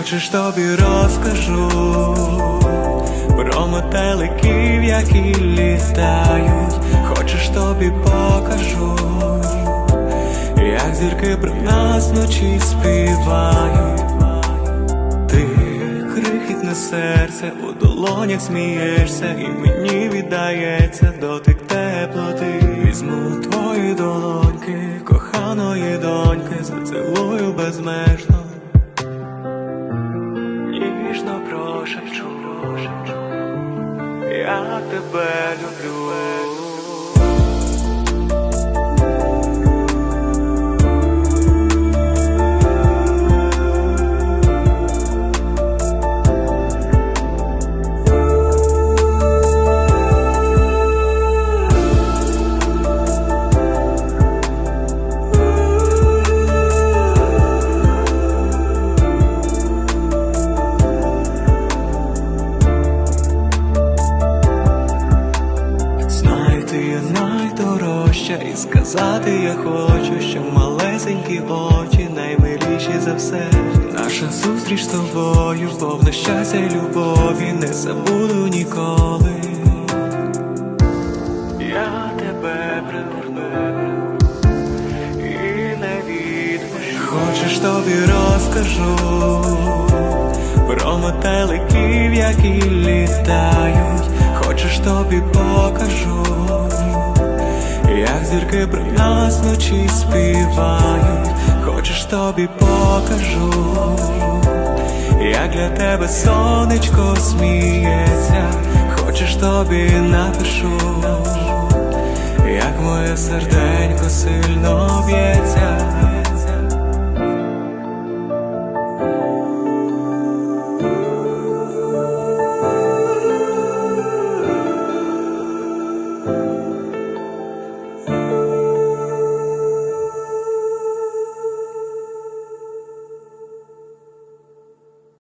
Хочеш тобі розкажу про метеликів, які літають, хочеш тобі покажу, як зірки про нас вночі співають. Ти крихітне серце, у долонях смієшся, і мені віддається дотик теплоти. Візьму твої долоньки, коханої доньки, зацілую безмежно. Прошепчу, я тебе люблю. Є найдорожча, і сказати я хочу, що малесенькі очі наймиліші за все. Наша зустріч з тобою, повна щастя й любові, не забуду ніколи. Я тебе приверну і не відпущу. Хочеш тобі розкажу про метеликів, які літають. Хочеш тобі покажу, зірки про нас співають. Хочеш тобі покажу, як для тебе сонечко сміється. Хочеш тобі напишу, як моє серденько сильно